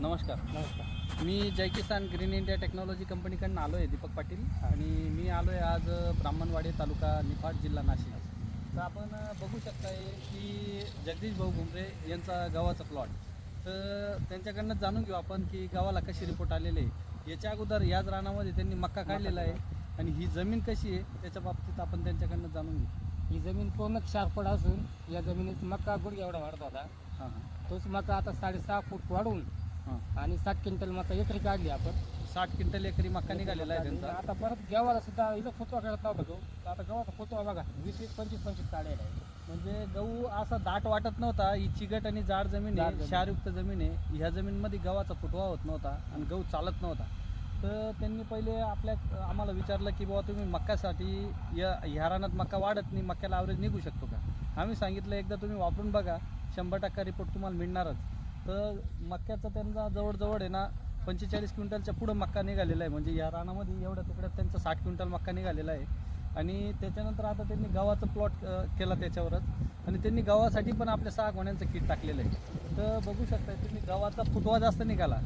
नमस्कार. नमस्कार. मी Jai Kisan green India technology कंपनीकडनं आलो आहे दीपक पाटील. आणि मी आलो आहे आज ब्राह्मणवाडी तालुका निफाड जिल्हा नाशिक. तर आपण बघू शकताय की जगदीश भाऊ घुमरे यांचा गव्हाचा प्लॉट तर त्यांच्याकडनं जाणून घेऊ आपण की गावाला कशी रिपोर्ट आलेले आहे. याच्या अगोदर याच रानामध्ये त्यांनी मक्का काढलेला आहे. आणि ही जमीन कशी आहे त्याच्या बाबतीत आपण त्यांच्याकडनं जाणून घेऊ. ही जमीन पूर्ण क्षारपड असून या जमिनीत मका गुडघ्या एवढा वाढत होता हां. तोच मका आता साडेसहा फूट वाढवून हां आणि सात क्विंटल मका एकरी काढली आपण. साठ क्विंटल एकरी मक्का निघालेला आहे त्यांचा. आता परत गव्हाला सुद्धा इथं फुटवा काढत नव्हता तर आता गव्हाचा फुटवा बघा वीस वीस पंचवीस पंचवीस काढायला आहे म्हणजे गहू असा दाट वाटत नव्हता. ही चिकट आणि जाड जमीन जाड आहे जमीन. क्षारयुक्त जमीन आहे. ह्या जमीनमध्ये गव्हाचा फुटवा होत नव्हता आणि गहू चालत नव्हता. तर त्यांनी पहिले आपल्या आम्हाला विचारलं की बाबा तुम्ही मक्कासाठी या ह्या रानात मक्का वाढत नाही मक्याला ॲव्हरेज निघू शकतो का? आम्ही सांगितलं एकदा तुम्ही वापरून बघा. शंभर टक्का रिपोर्ट तुम्हाला मिळणारच. तर मक्याचं त्यांचा जवळजवळ आहे ना पंचेचाळीस क्विंटलच्या पुढं मक्का निघालेला आहे. म्हणजे या रानामध्ये एवढ्या तिकड्यात त्यांचा साठ क्विंटल मक्का निघालेला आहे. आणि त्याच्यानंतर आता त्यांनी गव्हाचं प्लॉट केला त्याच्यावरच. आणि त्यांनी गव्हासाठी पण आपल्या सहा गोण्यांचं किट टाकलेलं आहे. तर बघू शकता तुम्ही गव्हाचा फुटवा जास्त निघाला.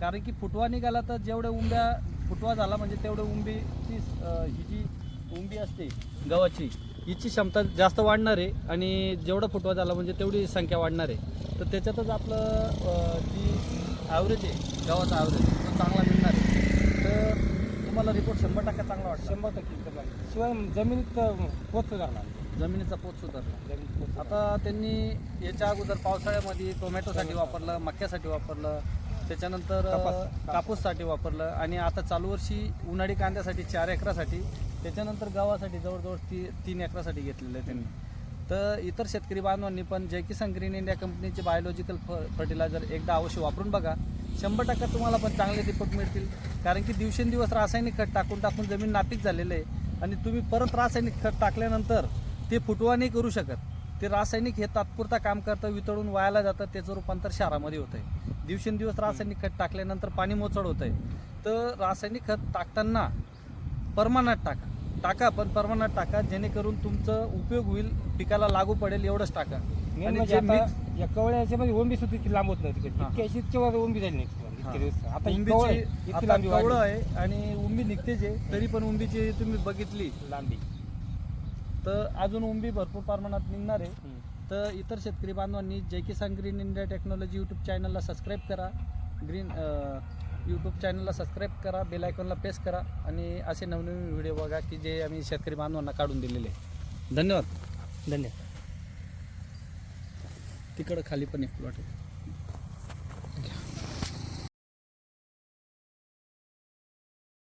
कारण की फुटवा निघाला तर जेवढ्या उंब्या फुटवा झाला म्हणजे तेवढं उंबीची ही उंबी असते गव्हाची हिची क्षमता जास्त वाढणार आहे आणि जेवढा फुटवा झाला म्हणजे तेवढी संख्या वाढणार. आहे तर त्याच्यातच आपलं जी ॲव्हरेज आहे गव्हाचा ॲव्हरेज तो चांगला मिळणार आहे. तर तुम्हाला रिपोर्ट शंभर टक्का चांगला वाटला. शंभर टक्के. शिवाय जमिनीत पोच सुधारणार. जमिनीचा पोत सुधारला. जमिनीत पोच आता त्यांनी याच्या अगोदर पावसाळ्यामध्ये टोमॅटोसाठी वापरलं मक्यासाठी वापरलं त्याच्यानंतर कापूस. कापूससाठी वापरलं आणि आता चालू वर्षी उन्हाळी कांद्यासाठी चार एकरासाठी त्याच्यानंतर गव्हासाठी जवळजवळ ती तीन एकरासाठी घेतलेलं आहे त्यांनी. तर इतर शेतकरी बांधवांनी पण जय किसान ग्रीन इंडिया कंपनीचे बायोलॉजिकल फ फर्टिलायझर एकदा अवश्य वापरून बघा. शंभर टक्का तुम्हाला पण चांगले रिपोर्ट मिळतील. कारण की दिवसेंदिवस रासायनिक खत टाकून टाकून जमीन नापीक झालेलं आहे आणि तुम्ही परत रासायनिक खत टाकल्यानंतर ते फुटवा नाही करू शकत. ते रासायनिक हे तात्पुरता काम करतं वितळून वायाला जातं त्याचं रूपांतर शहरामध्ये होतं आहे दिवसेंदिवस रासायनिक खत टाकल्यानंतर पाणी मोचड होतं आहे तर रासायनिक खत टाकताना परमानात टाका टाका पण परमानात टाका जेणेकरून तुमचं उपयोग होईल पिकाला लागू पडेल एवढंच टाका आणि म्हणजे जे आता mix- या कवळ्याच्या मध्ये ओंबी सुद्धा इतकी लांब होत नव्हती हा. इतक्या इतक्या वर ओंबी झाली नाही इतके. दिवस आता ही कवळ आहे, उंबीची इतकी आता लांबी कवळं. आहे आणि उंबी निघतेच आहे तरी पण उंबीची तुम्ही बघितली लांबी तर अजून उंबी भरपूर प्रमाणात निघणार आहे हम्म. तर इतर शेतकरी बांधवांनी Jai Kisan green India technology YouTube चॅनलला सबस्क्राईब करा. ग्रीन यूट्यूब चॅनलला सबस्क्राईब करा. बेल आयकॉनला प्रेस करा. आणि असे नवनवीन व्हिडिओ बघा की जे आम्ही शेतकरी बांधवांना काढून दिलेले. धन्यवाद. धन्यवाद. तिकडं खाली पण एक प्लॉट आहे.